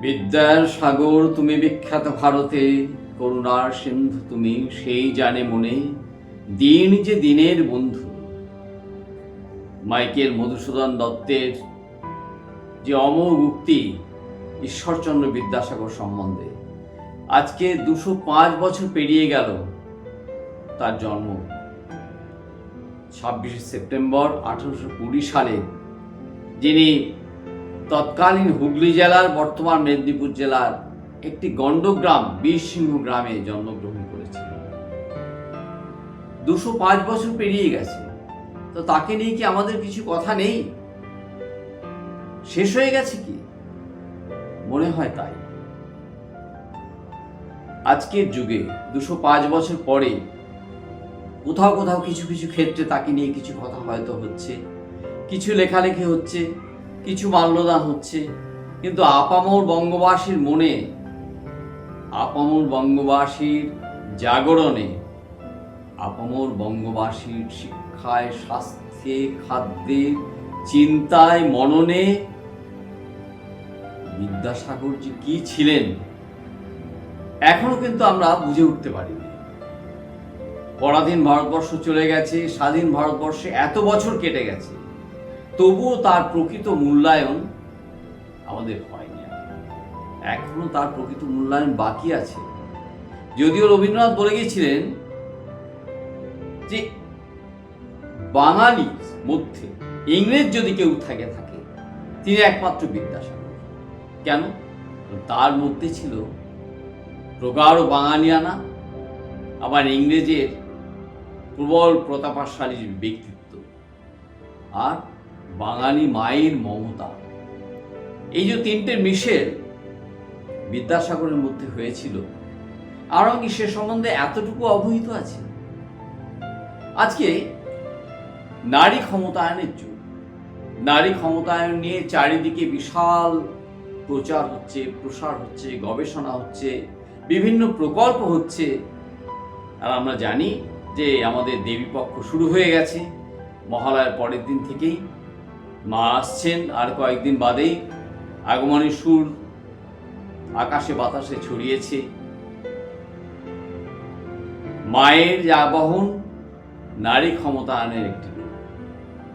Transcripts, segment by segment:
বিদ্যার সাগর তুমি বিখ্যাত ভারতে, করুণার সিন্ধু তুমি সেই জানে মনে, দিন যে দিনের বন্ধু। মাইকেল মধুসূদন দত্তের যে অমোঘ উক্তি ঈশ্বরচন্দ্র বিদ্যাসাগর সম্বন্ধে। আজকে দুশো পাঁচ বছর পেরিয়ে গেল তার জন্ম। ছাব্বিশে সেপ্টেম্বর আঠারোশো কুড়ি সালে, যিনি তৎকালীন হুগলি জেলার, বর্তমান মেদিনীপুর জেলার একটি গণ্ডগ্রাম, বীরসিংহ গ্রামে জন্মগ্রহণ করেছিলেন দুশো পাঁচ বছর পেরিয়ে গেছে। তো তাকে নিয়ে কি আমাদের কিছু কথা নেই? শেষ হয়ে গেছে কি? মনে হয় তাই। আজকের যুগে দুশো পাঁচ বছর পরে কোথাও কোথাও কিছু কিছু ক্ষেত্রে তাকে নিয়ে কিছু কথা হয়তো হচ্ছে, কিছু লেখালেখি হচ্ছে কিছু মাল্যদান হচ্ছে। কিন্তু আপামর বঙ্গবাসীর মনে, আপামর বঙ্গবাসীর জাগরণে, আপামর বঙ্গবাসীর শিক্ষায়, স্বাস্থ্যে, খাদ্যে, চিন্তায়, মননে বিদ্যাসাগর যে কি ছিলেন, এখনও কিন্তু আমরা বুঝে উঠতে পারিনি। পরাধীন ভারতবর্ষ চলে গেছে, স্বাধীন ভারতবর্ষে এত বছর কেটে গেছে। তবুও তার প্রকৃত মূল্যায়ন আমাদের হয়নি। এখনও তার প্রকৃত মূল্যায়ন বাকি আছে। যদিও রবীন্দ্রনাথ বলে গিয়েছিলেন যে, বাঙালির মধ্যে ইংরেজ যদি কেউ থাকে থাকে, তিনি একমাত্র বিদ্যাসাগর। কেন? তার মধ্যে ছিল প্রগাঢ় বাঙালিয়ানা, আবার ইংরেজের প্রবল প্রতাপাশালী ব্যক্তিত্ব। আর বাঙালি মায়ের মমতা। এই যে তিনটে মিশেল বিদ্যাসাগরের মধ্যে হয়েছিল, আরও কি সে সম্বন্ধে এতটুকু অবহিত আছে? আজকে নারী ক্ষমতায়নের যুগ। নারী ক্ষমতায়ন নিয়ে চারিদিকে বিশাল প্রচার হচ্ছে, প্রসার হচ্ছে, গবেষণা হচ্ছে, বিভিন্ন প্রকল্প হচ্ছে। আর আমরা জানি যে আমাদের দেবীপক্ষ শুরু হয়ে গেছে, মহালয়ার পরের দিন থেকেই। মা আসছেন, আর কয়েকদিন বাদেই আগমনের সুর আকাশে বাতাসে ছড়িয়েছে। মায়ের যে আবাহন, নারী ক্ষমতায়নের একটি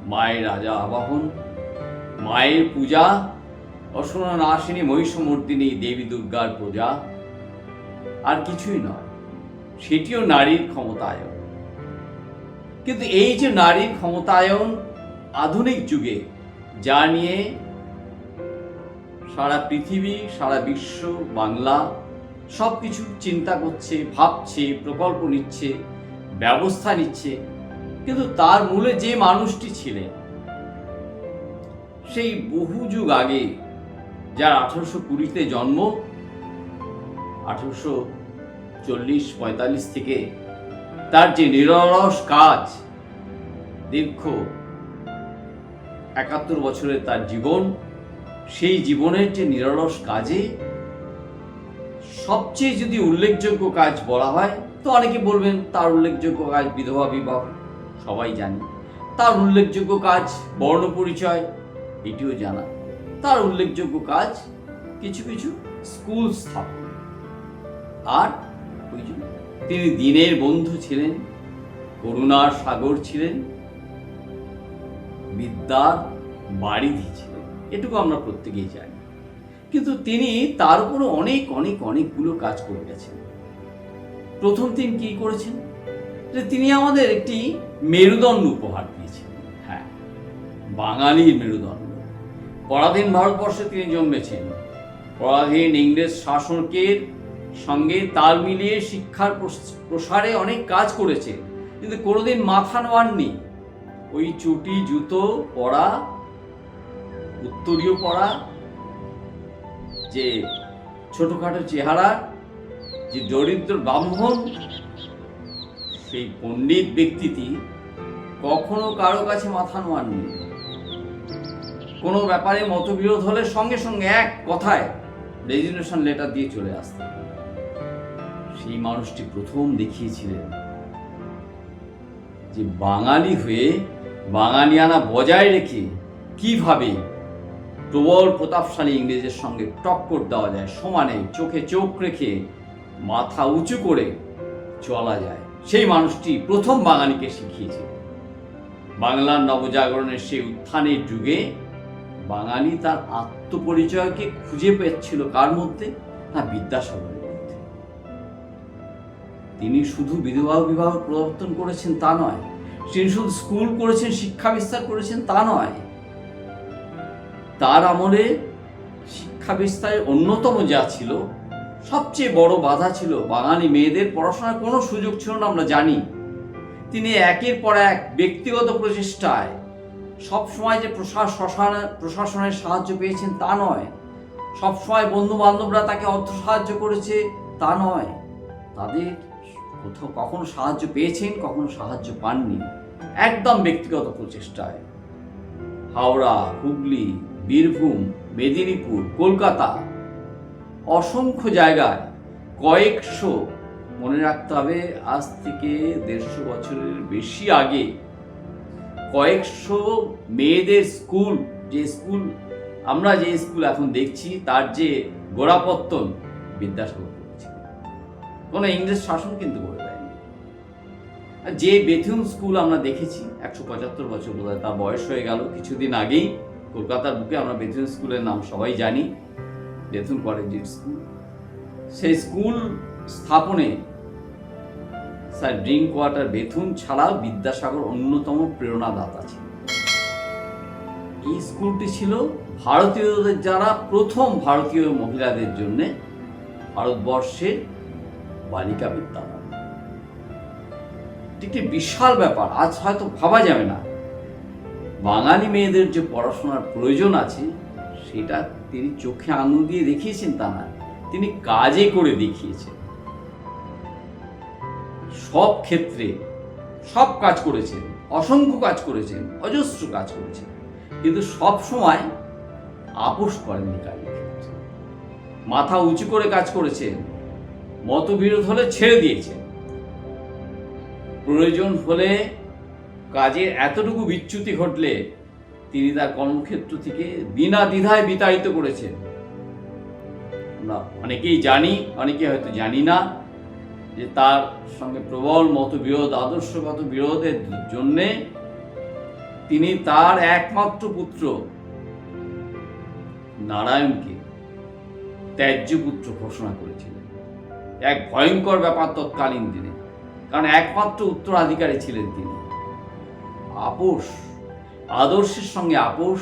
মায়ের রাজা আবাহন, মায়ের পূজা অসুর নাশিনী মহিষমর্দিনী দেবী দুর্গার পূজা। আর কিছুই নয়, সেটিও নারীর ক্ষমতায়ন। কিন্তু এই যে নারীর ক্ষমতায়ন আধুনিক যুগে, যা নিয়ে সারা পৃথিবী, সারা বিশ্ব, বাংলা সব কিছু চিন্তা করছে, ভাবছে, প্রকল্প নিচ্ছে, ব্যবস্থা নিচ্ছে। কিন্তু তার মূলে যে মানুষটি ছিলেন, সেই বহু যুগ আগে, যার আঠারোশো কুড়িতে জন্ম, আঠারোশো চল্লিশ পঁয়তাল্লিশ থেকে তার যে নিরলস কাজ, দীর্ঘ একাত্তর বছরের তার জীবন, সেই জীবনের যে নিরলস কাজে সবচেয়ে যদি উল্লেখযোগ্য কাজ বলা হয়, তো অনেকে বলবেন তার উল্লেখযোগ্য কাজ বিধবা বিবাহ, সবাই জানি। তার উল্লেখযোগ্য কাজ বর্ণ পরিচয়, এটিও জানা। তার উল্লেখযোগ্য কাজ কিছু কিছু স্কুল স্থাপন। আর তিনি দিনের বন্ধু ছিলেন, করুণার সাগর ছিলেন বিদ্যার বাড়িধি দিয়েছিলেন এটুকু আমরা প্রত্যেকেই জানি। কিন্তু তিনি তার উপরে অনেক অনেক, অনেকগুলো কাজ করে গেছেন। প্রথম দিন কি করেছেন? যে তিনি আমাদের একটি মেরুদণ্ড উপহার দিয়েছেন। হ্যাঁ বাঙালির মেরুদণ্ড। পরাধীন ভারতবর্ষে তিনি জন্মেছেন। পরাধীন ইংরেজ শাসকের সঙ্গে তাল মিলিয়ে শিক্ষার প্রস- প্রসারে অনেক কাজ করেছে কিন্তু কোনোদিন মাথা নোয়াননি ওই চুটি, জুতো পরা, উত্তরীয় পরা, যে ছোটখাটো চেহারা, যে দরিদ্র ব্রাহ্মণ সেই পণ্ডিত ব্যক্তিটি কখনো কারও কাছে মাথা নোয়াননি। কোনো ব্যাপারে মতবিরোধ হলে সঙ্গে সঙ্গে এক কথায় রেজিগনেশন লেটার দিয়ে চলে আসতেন। সেই মানুষটি প্রথম দেখিয়েছিলেন। যে বাঙালি হয়ে বাঙালিয়ানা বজায় রেখে কীভাবে প্রবল প্রতাপশালী ইংরেজের সঙ্গে টক্কর দেওয়া যায়, সমানে চোখে চোখ রেখে মাথা উঁচু করে চলা যায়। সেই মানুষটি প্রথম বাঙালিকে শিখিয়েছে। বাংলার নবজাগরণের সেই উত্থানের যুগে বাঙালি তার আত্মপরিচয়কে খুঁজে পেয়েছিল কার মধ্যে? না বিদ্যাসাগরের। মধ্যে তিনি শুধু বিধবা বিবাহ প্রবর্তন করেছেন তা নয়, তিনি শুধু স্কুল করেছেন, শিক্ষা বিস্তার করেছেন তা নয়। তার আমলে শিক্ষা বিস্তারের অন্যতম যা ছিল, সবচেয়ে বড় বাধা ছিল বাঙালি মেয়েদের পড়াশোনার কোনো সুযোগ ছিল না, আমরা জানি। তিনি একের পর এক ব্যক্তিগত প্রচেষ্টায় সব সময় যে প্রশাসন প্রশাসনের সাহায্য পেয়েছেন তা নয়। সবসময় বন্ধু বান্ধবরা তাকে অর্থ সাহায্য করেছে তা নয়। তাদের কোথাও কখনো সাহায্য পেয়েছেন, কখনো সাহায্য পাননি। একদম ব্যক্তিগত প্রচেষ্টায়। হাওড়া, হুগলি, বীরভূম, মেদিনীপুর, কলকাতা অসংখ্য জায়গায় কয়েকশো, মনে রাখতে হবে, আজ থেকে দেড়শো বছরের বেশি আগে কয়েকশো মেয়েদের স্কুল, যে স্কুল আমরা যে স্কুল এখন দেখছি, তার যে গোড়াপত্তন বিদ্যাসাগর। কোনো ইংরেজ শাসন কিন্তু করে দেয়নি। যে বেথুন স্কুল আমরা দেখেছি, একশো পঁচাত্তর বছর বোধ তার বয়স হয়ে গেল, কিছুদিন আগেই কলকাতার বুকে আমরা বেথুন স্কুলের নাম সবাই জানি বেথুন কলেজিয়েট স্কুল। সেই স্কুল স্থাপনে স্যার ড্রিঙ্ক ওয়াটার বেথুন ছাড়াও বিদ্যাসাগর অন্যতম প্রেরণাদাতা ছিল এই স্কুলটি ছিল ভারতীয়দের যারা প্রথম ভারতীয় মহিলাদের জন্যে ভারতবর্ষের বালিকা বিদ্যালয় একটি বিশাল ব্যাপার, আজ হয়তো ভাবা যাবে না। বাঙালি মেয়েদের যে পড়াশোনার প্রয়োজন আছে, সেটা তিনি চোখে আঙুল দিয়ে দেখিয়েছেন তা না, তিনি কাজে করে দেখিয়েছেন। সব ক্ষেত্রে সব কাজ করেছেন, অসংখ্য কাজ করেছেন, অজস্র কাজ করেছেন, কিন্তু সব সময় আপোষ করেননি কাজের মাথা উঁচু করে কাজ করেছেন মতবিরোধ হলে ছেড়ে দিয়েছেন প্রয়োজন হলে কাজের এতটুকু বিচ্যুতি ঘটলে তিনি তার কর্মক্ষেত্র থেকে বিনা দ্বিধায় বিতাড়িত করেছেন। আমরা অনেকেই জানি অনেকে হয়তো জানি না যে তার সঙ্গে প্রবল মতবিরোধ, আদর্শগত বিরোধের জন্যে তিনি তার একমাত্র পুত্র নারায়ণকে ত্যায্য পুত্র ঘোষণা করেছিলেন। এক ভয়ঙ্কর ব্যাপার তৎকালীন দিনে। কারণ একমাত্র উত্তরাধিকারী ছিলেন তিনি। আপোষ, আদর্শের সঙ্গে আপোষ,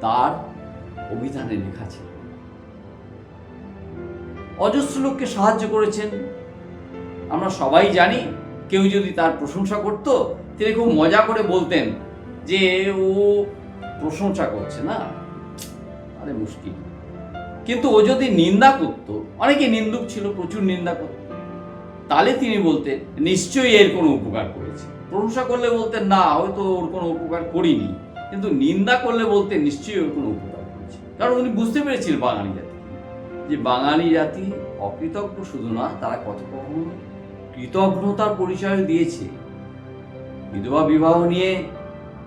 তার অভিধানে লেখা ছিল। অজস্র লোককে সাহায্য করেছেন। আমরা সবাই জানি, কেউ যদি তার প্রশংসা করত, তিনি খুব মজা করে বলতেন যে, ও প্রশংসা করছে না? আরে মুশকিল। কিন্তু ও যদি নিন্দা করত, অনেকে নিন্দুক ছিল, প্রচুর নিন্দা করত, তাহলে তিনি বলতেন, নিশ্চয়ই এর কোনো উপকার করেছে। প্রশংসা করলে বলতেন, না, হয়তো ওর কোনো উপকার করিনি। কিন্তু নিন্দা করলে বলতে নিশ্চয়ই ওর কোনো উপকার করেছে। কারণ উনি বুঝতে পেরেছিলেন বাঙালি জাতি। যে বাঙালি জাতি অকৃতজ্ঞ শুধু না, তারা কত কখনো কৃতজ্ঞতার পরিচয় দিয়েছে। বিধবা বিবাহ নিয়ে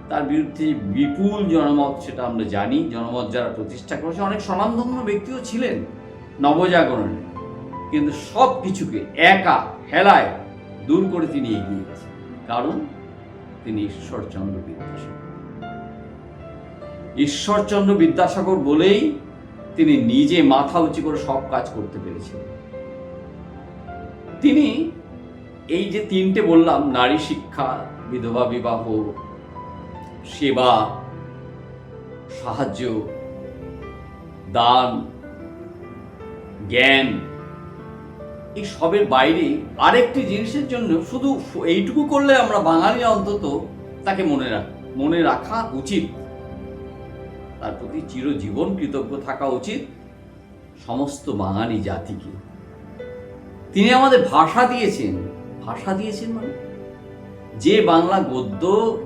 তার বিরুদ্ধে বিপুল জনমত সেটা আমরা জানি। জনমত যারা প্রতিষ্ঠা করেছে, অনেক স্বনামধন্য ব্যক্তিও ছিলেন নবজাগরণে। কিন্তু সব কিছুকে একা, হেলায় দূর করে তিনি এগিয়ে গেছেন। কারণ তিনি ঈশ্বরচন্দ্র বিদ্যাসাগর। ঈশ্বরচন্দ্র বিদ্যাসাগর বলেই তিনি নিজে মাথা উঁচু করে সব কাজ করতে পেরেছিলেন তিনি এই যে তিনটে বললাম, নারী শিক্ষা, বিধবা বিবাহ সেবা, সাহায্য, দান, জ্ঞান, এই সবের বাইরে আরেকটি জিনিসের জন্য শুধু এইটুকু করলে আমরা বাঙালি অন্তত তাকে মনে রাখ, মনে রাখা উচিত। তার প্রতি চিরজীবন কৃতজ্ঞ থাকা উচিত সমস্ত বাঙালি জাতিকে। তিনি আমাদের ভাষা দিয়েছেন। ভাষা দিয়েছেন মানে? যে বাংলা গদ্য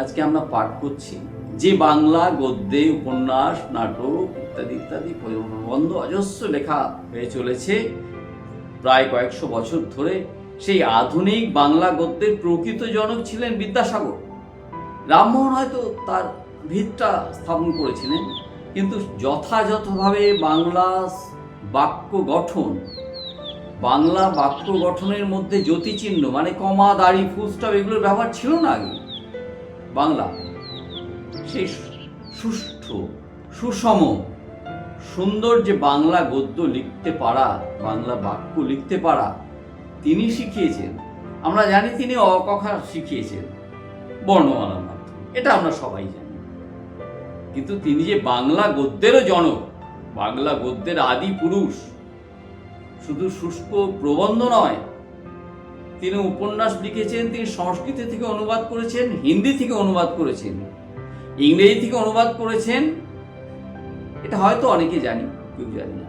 আজকে আমরা পাঠ করছি, যে বাংলা, গদ্যে, উপন্যাস, নাটক ইত্যাদি ইত্যাদি প্রবন্ধ অজস্র লেখা হয়ে চলেছে। প্রায় কয়েকশো বছর ধরে সেই আধুনিক বাংলা গদ্যের প্রকৃত জনক ছিলেন বিদ্যাসাগর। রামমোহন হয়তো তার ভিতটা স্থাপন করেছিলেন, কিন্তু যথাযথভাবে বাংলা বাক্য গঠন, বাংলা বাক্য গঠনের মধ্যে জ্যোতিচিহ্ন মানে কমা, দাড়ি ফুলস্টপ এগুলোর ব্যবহার ছিল না আগে। বাংলা। সেই সুষ্ঠু, সুষম, সুন্দর যে বাংলা গদ্য লিখতে পারা, বাংলা বাক্য লিখতে পারা, তিনি শিখিয়েছেন। আমরা জানি তিনি অকখা শিখিয়েছেন বর্ণমালার মাধ্যমে। এটা আমরা সবাই জানি। কিন্তু তিনি যে বাংলা গদ্যেরও জনক, বাংলা গদ্যের আদি পুরুষ, শুধু শুষ্ক প্রবন্ধ নয় তিনি উপন্যাস লিখেছেন, তিনি সংস্কৃত থেকে অনুবাদ করেছেন, হিন্দি থেকে অনুবাদ করেছেন, ইংরেজি থেকে অনুবাদ করেছেন। এটা হয়তো অনেকে জানি, কেউ জানি না।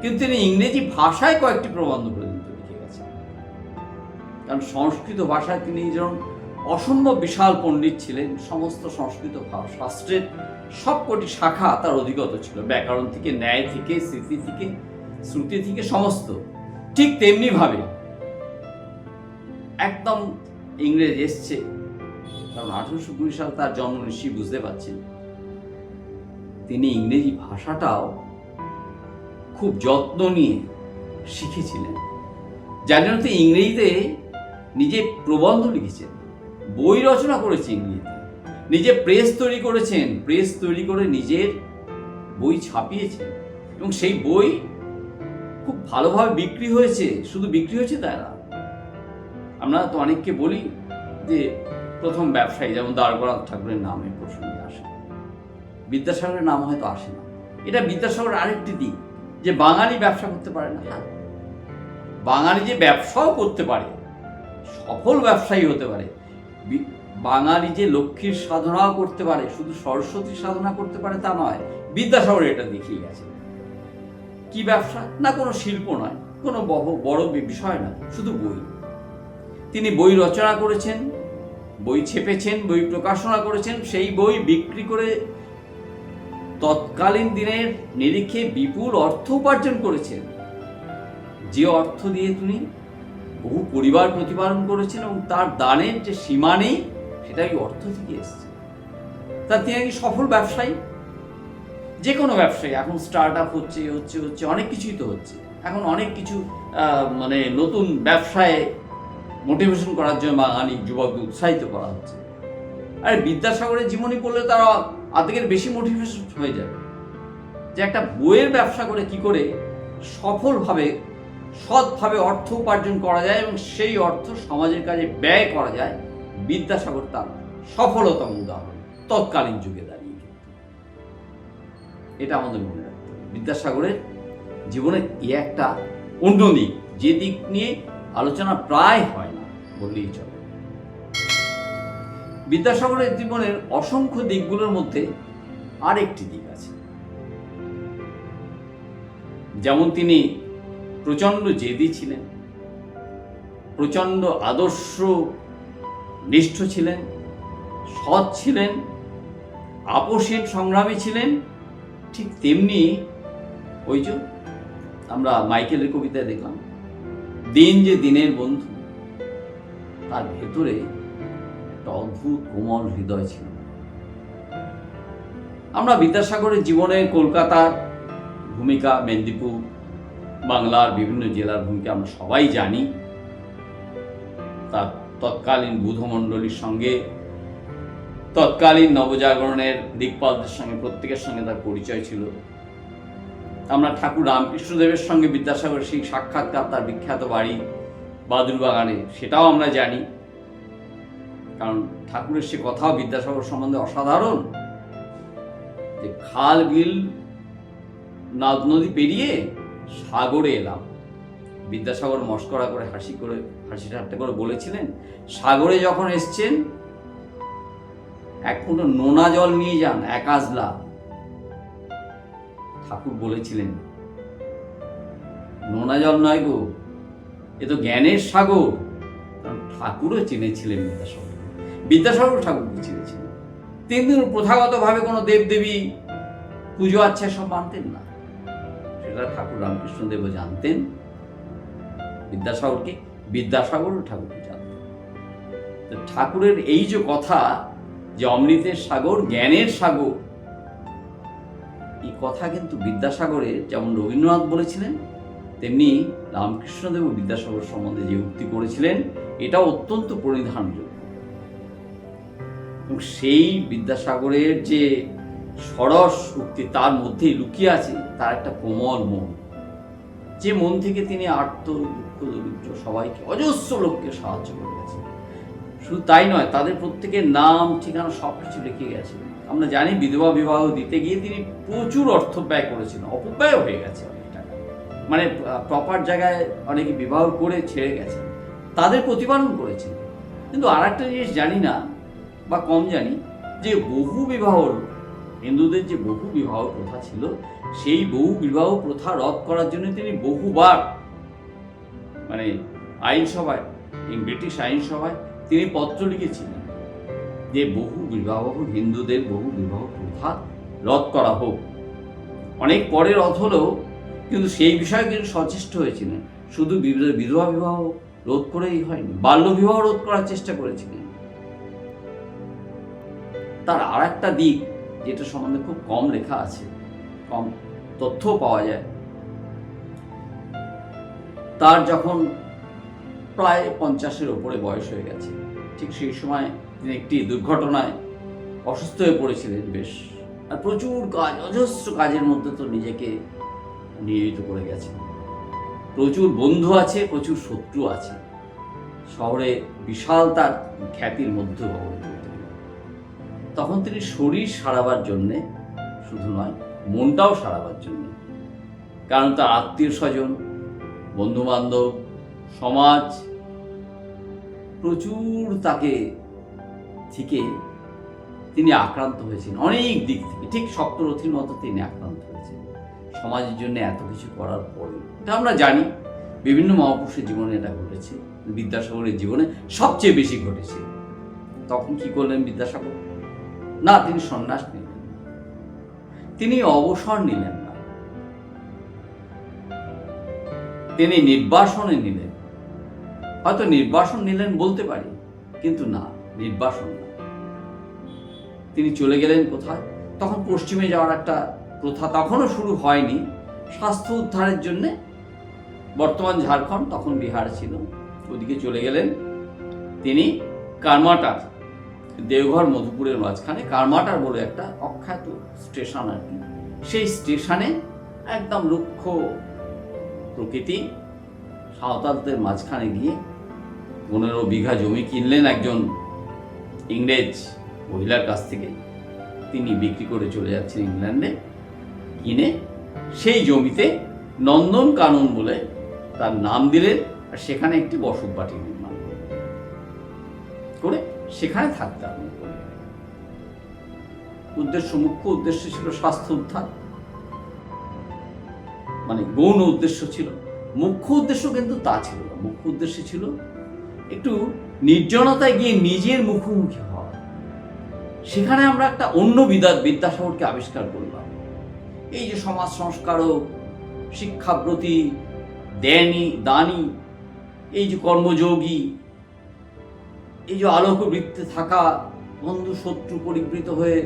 কিন্তু তিনি ইংরেজি ভাষায় কয়েকটি প্রবন্ধ পর্যন্ত লিখে গেছেন। কারণ সংস্কৃত ভাষায় তিনি যেমন অসম্ভব বিশাল পণ্ডিত ছিলেন, সমস্ত সংস্কৃত শাস্ত্রের সবকটি শাখা তার অধিগত ছিল। ব্যাকরণ থেকে, ন্যায় থেকে, স্মৃতি থেকে, শ্রুতি থেকে, সমস্ত। ঠিক তেমনি ভাবে একদম ইংরেজ এসছে। কারণ আঠারোশো কুড়ি সাল তার জন্ম নিশ্চয়ই বুঝতে পারছেন। তিনি ইংরেজি ভাষাটাও খুব যত্ন নিয়ে শিখেছিলেন। যার জন্য তিনি ইংরেজিতে নিজে প্রবন্ধ লিখেছেন, বই রচনা করেছে ইংরেজিতে, নিজে প্রেস তৈরি করেছেন, প্রেস তৈরি করে নিজের বই ছাপিয়েছেন। এবং সেই বই খুব ভালোভাবে বিক্রি হয়েছে, শুধু বিক্রি হয়েছে না আমরা তো অনেককে বলি যে প্রথম ব্যবসায়ী, যেমন দ্বারকনাথ ঠাকুরের নামে প্রসঙ্গে আসে। বিদ্যাসাগরের নাম হয়তো আসে না। এটা বিদ্যাসাগরের আরেকটি দিক, যে বাঙালি ব্যবসা করতে পারে না। হ্যাঁ বাঙালি যে ব্যবসাও করতে পারে, সফল ব্যবসায়ী হতে পারে। বাঙালি যে লক্ষ্মীর সাধনাও করতে পারে, শুধু সরস্বতীর সাধনা করতে পারে তা নয়, বিদ্যাসাগর এটা দেখিয়ে গেছে। কি ব্যবসা? না কোনো শিল্প নয়, কোনো বড় বিষয় না শুধু বই। তিনি বই রচনা করেছেন, বই ছেপেছেন, বই প্রকাশনা করেছেন, সেই বই বিক্রি করে তৎকালীন দিনের নিরিখে বিপুল অর্থ উপার্জন করেছেন। যে অর্থ দিয়ে তিনি বহু পরিবার প্রতিপালন করেছেন এবং তার দানের যে সীমা নেই, সেটাই অর্থ থেকে এসছে। তা তিনি সফল ব্যবসায়ী? যে কোনো ব্যবসায়ী, এখন স্টার্ট আপ হচ্ছে হচ্ছে হচ্ছে, অনেক কিছুই তো হচ্ছে। এখন অনেক কিছু মানে নতুন ব্যবসায় মোটিভেশন করার জন্য বাঙালি যুবকদের উৎসাহিত করা হচ্ছে। আর বিদ্যাসাগরের জীবনী পড়লে তারা আর্ধেকের বেশি মোটিভেশন হয়ে যাবে। যে একটা বইয়ের ব্যবসা করে কি করে সফলভাবে, সৎভাবে অর্থ উপার্জন করা যায় এবং সেই অর্থ সমাজের কাজে ব্যয় করা যায়, বিদ্যাসাগর তার সফলতম উদাহরণ তৎকালীন যুগে দাঁড়িয়ে এটা আমাদের মনে রাখতে বিদ্যাসাগরের জীবনের এই একটা অন্য দিক, যে দিক নিয়ে আলোচনা প্রায় হয়। বললেই চলে। বিদ্যাসাগরের জীবনের অসংখ্য দিকগুলোর মধ্যে আরেকটি দিক আছে। যেমন তিনি প্রচণ্ড জেদি ছিলেন, প্রচণ্ড আদর্শ নিষ্ঠ ছিলেন, সৎ ছিলেন আপোষহীন সংগ্রামী ছিলেন, ঠিক তেমনি ওই যে আমরা মাইকেলের কবিতায় দেখলাম, দিন যে দিনের বন্ধু তার ভেতরে একটা অদ্ভুত কোমল হৃদয় ছিল। আমরা বিদ্যাসাগরের জীবনে কলকাতার ভূমিকা, মেদিনীপুর বাংলার বিভিন্ন জেলার ভূমিকা আমরা সবাই জানি। তার তৎকালীন বুধমণ্ডলীর সঙ্গে, তৎকালীন নবজাগরণের দিকপালদের সঙ্গে, প্রত্যেকের সঙ্গে তার পরিচয় ছিল। আমরা ঠাকুর রামকৃষ্ণদেবের সঙ্গে বিদ্যাসাগরের সেই সাক্ষাৎকার, তার বিখ্যাত বাড়ি বাদুর বাগানে সেটাও আমরা জানি। কারণ ঠাকুরের সে কথাও বিদ্যাসাগর সম্বন্ধে অসাধারণ। যে খাল, বিল, নদ নদী পেরিয়ে সাগরে এলাম। বিদ্যাসাগর মস্করা করে হাসি করে হাসি ঠাট্টা করে বলেছিলেন, সাগরে যখন এসছেন, এক নোনা জল নিয়ে যান, এক আজলা। ঠাকুর বলেছিলেন, নোনা জল নয় গো এ তো জ্ঞানের সাগর। কারণ ঠাকুরও চিনেছিলেন বিদ্যাসাগর। বিদ্যাসাগর ঠাকুরকে চিনেছিলেন। তিনি প্রথাগতভাবে কোনো দেবদেবী পুজো আচ্ছা সব মানতেন না। সেটা ঠাকুর রামকৃষ্ণদেবও জানতেন। বিদ্যাসাগরকে, বিদ্যাসাগর ঠাকুরকে জানতেন। তো ঠাকুরের এই যে কথা যে অমৃতের সাগর, জ্ঞানের সাগর, এই কথা কিন্তু বিদ্যাসাগরের, যেমন রবীন্দ্রনাথ বলেছিলেন, তেমনি রামকৃষ্ণদেব ও বিদ্যাসাগর সম্বন্ধে যে উক্তি করেছিলেন এটা অত্যন্ত পরিধানযোগ্য। এবং সেই বিদ্যাসাগরের যে সরস উক্তি তার মধ্যেই লুকিয়ে আছে, তার একটা কোমল মন। যে মন থেকে তিনি আর্ত, দুঃখ, দরিদ্র সবাইকে অজস্র লোককে সাহায্য করে গেছেন। শুধু তাই নয়, তাদের প্রত্যেকের নাম, ঠিকানা সব কিছু লিখে গেছে। আমরা জানি বিধবা বিবাহ দিতে গিয়ে তিনি প্রচুর অর্থ ব্যয় করেছিলেন, অপব্যয় হয়ে গেছে মানে প্রপার জায়গায় অনেকে বিবাহ করে ছেড়ে গেছে। তাদের প্রতিপালন করেছে। কিন্তু আর একটা জিনিস জানি না, বা কম জানি, যে বহু বিবাহ, হিন্দুদের যে বহু বিবাহ প্রথা ছিল, সেই বহু বিবাহ প্রথা রদ করার জন্য তিনি বহুবার মানে আইনসভায় ব্রিটিশ আইনসভায় তিনি পত্র লিখেছিলেন যে বহু বিবাহ, হিন্দুদের বহু বিবাহ প্রথা রদ করা হোক। অনেক পরে রদ হলেও কিন্তু সেই বিষয়ে কিন্তু সচেষ্ট হয়েছিলেন শুধু বিধবা বিবাহ রোধ করেই হয়নি, বাল্য বিবাহ রোধ করার চেষ্টা করেছিলেন। তার আর একটা দিক, যেটা সম্বন্ধে খুব কম লেখা আছে, কম তথ্য পাওয়া যায়। তার যখন প্রায় পঞ্চাশের ওপরে বয়স হয়ে গেছে, ঠিক সেই সময় তিনি একটি দুর্ঘটনায় অসুস্থ হয়ে পড়েছিলেন বেশ। আর প্রচুর কাজ, অজস্র কাজের মধ্যে তো নিজেকে নিয়োজিত করে গেছেন প্রচুর বন্ধু আছে, প্রচুর শত্রু আছে। শহরে বিশাল তার খ্যাতির মধ্যে তখন তিনি শরীর সারাবার জন্যে, শুধু নয়, মনটাও সারাবার জন্য। কারণ তার আত্মীয় স্বজন বন্ধু বান্ধব সমাজ প্রচুর তাকে থেকে তিনি আক্রান্ত হয়েছেন। অনেক দিক থেকে, ঠিক সপ্তরথীর মতো তিনি আক্রান্ত হয়েছেন। সমাজের জন্য এত কিছু করার পরে এটা আমরা জানি, বিভিন্ন মহাপুরুষের জীবনে এটা ঘটেছে, বিদ্যাসাগরের জীবনে সবচেয়ে বেশি ঘটেছে। তখন কি করলেন বিদ্যাসাগর? না, তিনি সন্ন্যাস নিলেন তিনি অবসর নিলেন না। তিনি নির্বাসনে নিলেন। হয়তো নির্বাসন নিলেন বলতে পারি, কিন্তু না, নির্বাসন না। তিনি চলে গেলেন কোথায়? তখন পশ্চিমে যাওয়ার একটা প্রথা তখনও শুরু হয়নি। স্বাস্থ্য উদ্ধারের জন্য বর্তমান ঝাড়খণ্ড তখন বিহার ছিল, ওদিকে চলে গেলেন তিনি কারমাটার, দেওঘর মধুপুরের মাঝখানে। কারমাটার বলে একটা অখ্যাত স্টেশন আর কি। সেই স্টেশনে একদম রুক্ষ প্রকৃতি সাঁওতালদের মাঝখানে গিয়ে পনেরো বিঘা জমি কিনলেন একজন ইংরেজ মহিলার কাছ থেকে। তিনি বিক্রি করে চলে যাচ্ছেন ইংল্যান্ডে। কিনে সেই জমিতে নন্দন কানন বলে তার নাম দিলেন আর সেখানে একটি বসত বাটি নির্মাণ করে সেখানে থাকতে আরম্ভ করলেন উদ্দেশ্য, মুখ্য উদ্দেশ্য ছিল স্বাস্থ্য উদ্ধার। মানে গৌণ উদ্দেশ্য ছিল। মুখ্য উদ্দেশ্য কিন্তু তা ছিল না। মুখ্য উদ্দেশ্য ছিল একটু নির্জনতায় গিয়ে নিজের মুখোমুখি হওয়া। সেখানে আমরা একটা অন্য বিদ্যা বিদ্যাসাগরকে আবিষ্কার করলাম। এই যে সমাজ সংস্কারক, শিক্ষাব্রতী দেনি দানি, এই যে কর্মযোগী, এই যে আলোকবৃত্তে থাকা বন্ধু শত্রু পরিবৃত হয়ে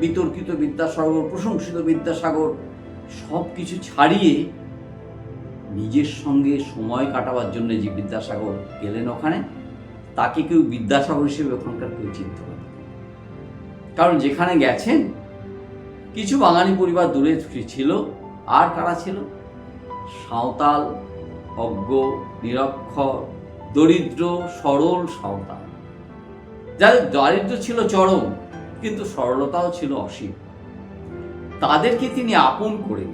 বিতর্কিত বিদ্যাসাগর, প্রশংসিত বিদ্যাসাগর সব কিছু ছাড়িয়ে নিজের সঙ্গে সময় কাটাবার জন্য যে বিদ্যাসাগর গেলেন ওখানে, তাকে কেউ বিদ্যাসাগর হিসেবে ওখানকার কেউ চিনতে পারে কারণ যেখানে গেছেন কিছু বাঙালি পরিবার দূরে ছিল। আর কারা ছিল? সাঁওতাল, অজ্ঞ, নিরক্ষর, দরিদ্র, সরল সাঁওতাল। যাদের দারিদ্র ছিল চরম, কিন্তু সরলতাও ছিল অসীম। তাদেরকে তিনি আপন করে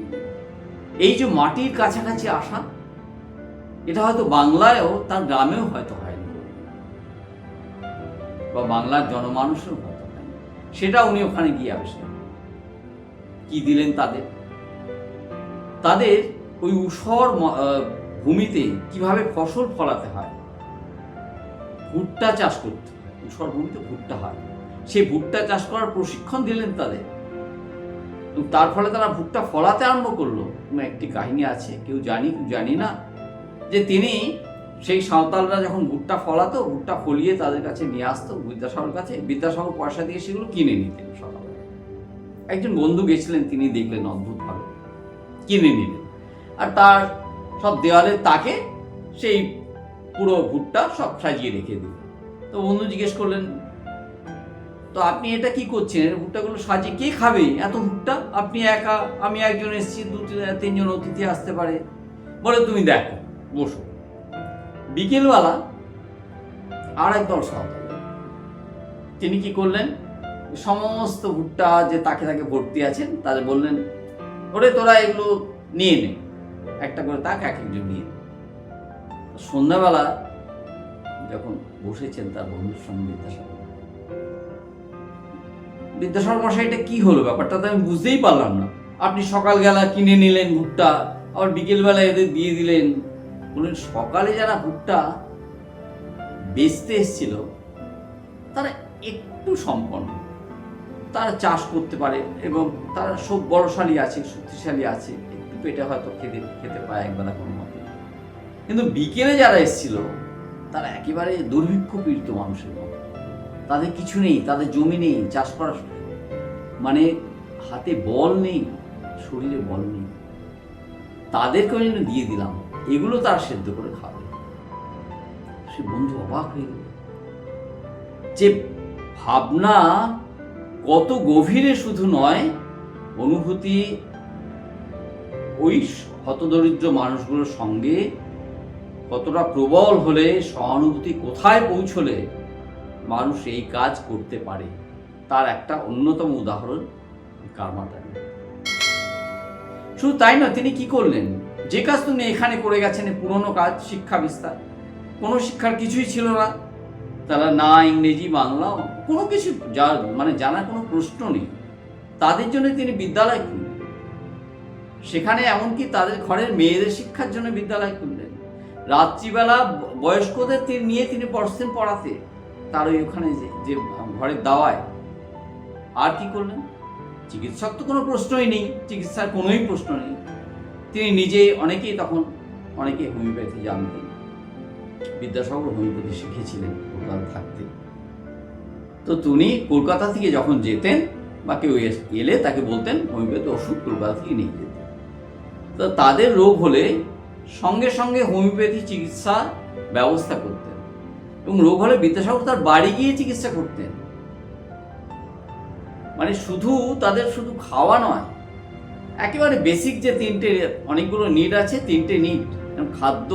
এই যে মাটির কাছাকাছি আসা, এটা হয়তো বাংলায়ও, তার গ্রামেও হয়তো হয়নি। বা বাংলার জনমানুষের হয়তো হয়নি। সেটা উনি ওখানে গিয়ে আবিষ্কার। কি দিলেন তাদের? তাদের ওই উষর ভূমিতে কীভাবে ফসল ফলাতে হয়? ভুট্টা চাষ করতে হয়। উষর ভূমিতে ভুট্টা হয়। সেই ভুট্টা চাষ করার প্রশিক্ষণ দিলেন তাদের। তার ফলে তারা ভুট্টা ফলাতে আরম্ভ করল। একটি কাহিনী আছে, কেউ জানি কেউ জানি না। যে তিনি সেই সাঁওতালরা যখন ভুট্টা ফলাতো, ভুট্টা ফলিয়ে তাদের কাছে নিয়ে আসতো, বিদ্যাসাগর কাছে। বিদ্যাসাগর পয়সা দিয়ে সেগুলো কিনে নিতেন সকালবেলা একজন বন্ধু গেছিলেন, তিনি দেখলেন অদ্ভুত ভাবে কিনে নিলেন। আর তার সব দেওয়ালের তাকে সেই পুরো ভুট্টা সব সাজিয়ে রেখে দিল তো বন্ধু জিজ্ঞেস করলেন, তো আপনি এটা কি করছেন? এর ভুট্টাগুলো সাজিয়ে কে খাবে? এত ভুট্টা আপনি একা? আমি একজন এসেছি, দু তিনজন অতিথি আসতে পারে। বলে, তুমি দেখো, বসো। বিকেলবেলা আর একদল সাঁওতাল তিনি কি করলেন? সমস্ত ভুট্টা যে তাকে তাকে ভর্তি আছেন, তাদের বললেন, ওরে তোরা এগুলো নিয়ে নে। একটা করে তাক, এক একজন নিয়ে। সন্ধ্যাবেলা যখন বসেছেন তার বন্ধুর সঙ্গে বিদ্যাসাগর বিদ্যাসাগর মশাই, এটা কি হলো ব্যাপারটা তো আমি বুঝতেই পারলাম না। আপনি সকালবেলা কিনে নিলেন ভুট্টা, আবার বিকেলবেলা এদের দিয়ে দিলেন। বললেন, সকালে যারা ভুট্টা বেচতে এসেছিল, তারা একটু সম্পন্ন তারা চাষ করতে পারে এবং তারা সব বড়শালী আছে, শক্তিশালী আছে, একটু পেটে হয়তো খেতে খেতে পায় একবেলা কোনো মতে। কিন্তু বিকেলে যারা এসেছিল, তারা একেবারে দুর্ভিক্ষ পীড়িত মানুষের মতো। তাদের কিছু নেই, তাদের জমি নেই, চাষ করার মানে হাতে বল নেই, শরীরে বল নেই। তাদেরকে যেন দিয়ে দিলাম, এগুলো তারা সেদ্ধ করে খাবে। সে বন্ধু অবাক হয়ে গেল। যে ভাবনা কত গভীরে শুধু নয়, অনুভূতি ওই হতদরিদ্র মানুষগুলোর সঙ্গে কতটা প্রবল হলে, সহানুভূতি কোথায় পৌঁছলে মানুষ এই কাজ করতে পারে? তার একটা অন্যতম উদাহরণ কারমাটানি শুধু তাই না তিনি কি করলেন? যে কাজ তুমি এখানে করে গেছেন পুরনো কাজ, শিক্ষা বিস্তার। কোনো শিক্ষার কিছুই ছিল না। তারা না ইংরেজি, বাংলা, কোনো কিছু যা মানে জানার কোনো প্রশ্ন নেই। তাদের জন্য তিনি বিদ্যালয় খুললেন। সেখানে এমনকি তাদের ঘরের মেয়েদের শিক্ষার জন্য বিদ্যালয় খুললেন। রাত্রিবেলা বয়স্কদের তিনি, নিয়ে তিনি পড়ছেন পড়াতে। তার ওই ওখানে যে ঘরের দাওয়ায়। আর কি করলেন? চিকিৎসক তো কোনো প্রশ্নই নেই, চিকিৎসার কোনোই প্রশ্ন নেই। তিনি নিজে অনেকেই তখন অনেকে হোমিওপ্যাথি জানতেন। বিদ্যাসাগর হোমিওপ্যাথি শিখেছিলেন। কলকাতা থাকতে তো তিনি কলকাতা থেকে যখন যেতেন বা কেউ এলে তাকে বলতেন হোমিওপ্যাথি ওষুধ কলকাতা থেকে নিয়ে যেতে। তো তাদের রোগ হলে সঙ্গে সঙ্গে হোমিওপ্যাথি চিকিৎসা ব্যবস্থা করতেন এবং রোগ হলে বিদ্যাসাগর তার বাড়ি গিয়ে চিকিৎসা করতেন। মানে শুধু তাদের শুধু খাওয়া নয়, একেবারে বেসিক যে তিনটে অনেকগুলো নিড আছে, তিনটে নিড খাদ্য,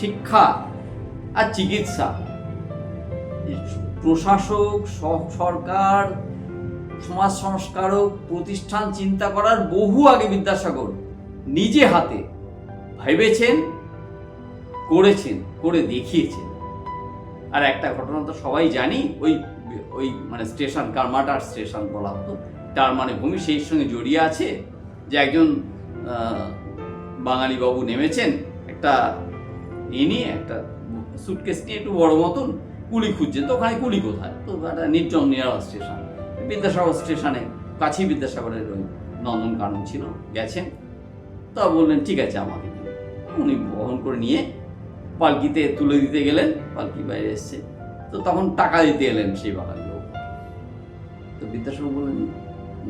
শিক্ষা আর চিকিৎসা। প্রশাসক সরকার সমাজ সংস্কারক প্রতিষ্ঠান চিন্তা করার বহু আগে বিদ্যাসাগর নিজে হাতে ভেবেছেন, করেছেন, করে দেখিয়েছেন। আর একটা ঘটনা তো সবাই জানি, ওই ওই মানে স্টেশন, কারমাটার স্টেশন বলা হতো, তার মানে ভূমি সেই সঙ্গে জড়িয়ে আছে যে একজন বাঙালি বাবু নেমেছেন, একটা নিয়ে একটা সুটকেস নিয়ে একটু বড় মতন, কুলি খুঁজছেন তো ওখানে কুলি কোথায়? তো একটা নির্জন নিরালা স্টেশন। বিদ্যাসাগর স্টেশনে, কাছেই বিদ্যাসাগরের ওই নন্দনকানন ছিল, গেছেন। তা বললেন, ঠিক আছে, আমাকে দিন। উনি বহন করে নিয়ে পালকিতে তুলে দিতে গেলেন, পালকি বাইরে এসছে। তো তখন টাকা দিতে এলেন সেই বাঙালি লোক। তো বিদ্যাসাগর বললেন,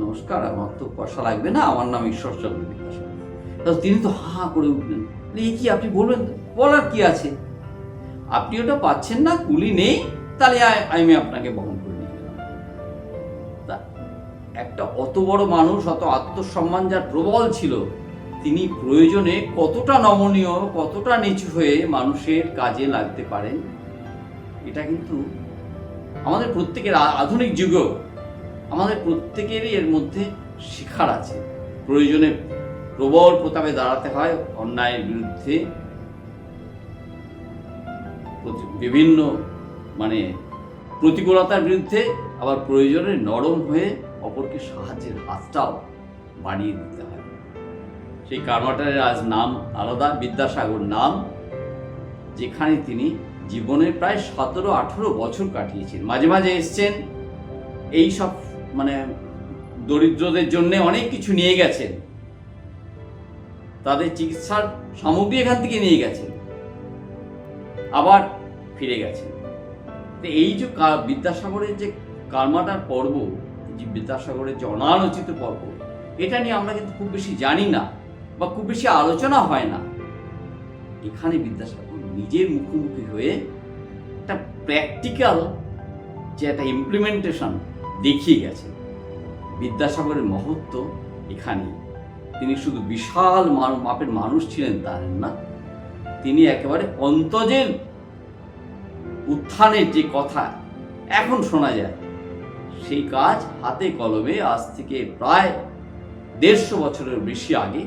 নমস্কার, আমার তো পয়সা লাগবে না, আমার নাম ঈশ্বরচন্দ্র বিদ্যাসাগর। তিনি তো হা করে উঠলেন। এই কি আপনি বলবেন? বলার কি আছে? আপনি ওটা পাচ্ছেন না, কুলি নেই, তাহলে আমি আপনাকে বহন করে নিয়ে তা একটা অত বড় মানুষ, অত আত্মসম্মান যার প্রবল ছিল, তিনি প্রয়োজনে কতটা নমনীয়, কতটা নিচু হয়ে মানুষের কাজে লাগতে পারেন? এটা কিন্তু আমাদের প্রত্যেকের আধুনিক যুগেও আমাদের প্রত্যেকেরই এর মধ্যে শিখার আছে। প্রয়োজনে প্রবল প্রতাপে দাঁড়াতে হয়, অন্যায়ের বিরুদ্ধে বিভিন্ন মানে প্রতিকূলতার বিরুদ্ধে আবার প্রয়োজনে নরম হয়ে অপরকে সাহায্যের হাতটাও বাড়িয়ে দিতে হয়। সেই কারমাটারের আজ নাম আলাদা, বিদ্যাসাগর নাম, যেখানে তিনি জীবনের প্রায় সতেরো, আঠেরো বছর কাটিয়েছেন। মাঝে মাঝে এসছেন, এই সব মানে দরিদ্রদের জন্য অনেক কিছু নিয়ে গেছেন। তাদের চিকিৎসার সামগ্রী এখান থেকে নিয়ে গেছেন। আবার ফিরে গেছেন তো এই যে বিদ্যাসাগরের যে কার্মাটার পর্ব যে বিদ্যাসাগরের যে অনালোচিত পর্ব, এটা নিয়ে আমরা কিন্তু খুব বেশি জানি না বা খুব বেশি আলোচনা হয় না। এখানে বিদ্যাসাগর নিজের মুখোমুখি হয়ে একটা প্র্যাকটিক্যাল যে একটা ইমপ্লিমেন্টেশন দেখিয়ে গেছে। বিদ্যাসাগরের মহত্ব এখানেই। তিনি শুধু বিশাল মাপের মানুষ ছিলেন তার না। তিনি একেবারে অন্তজের উত্থানের যে কথা এখন শোনা যায়, সেই কাজ হাতে কলমে আজ থেকে প্রায় দেড়শো বছরের বেশি আগে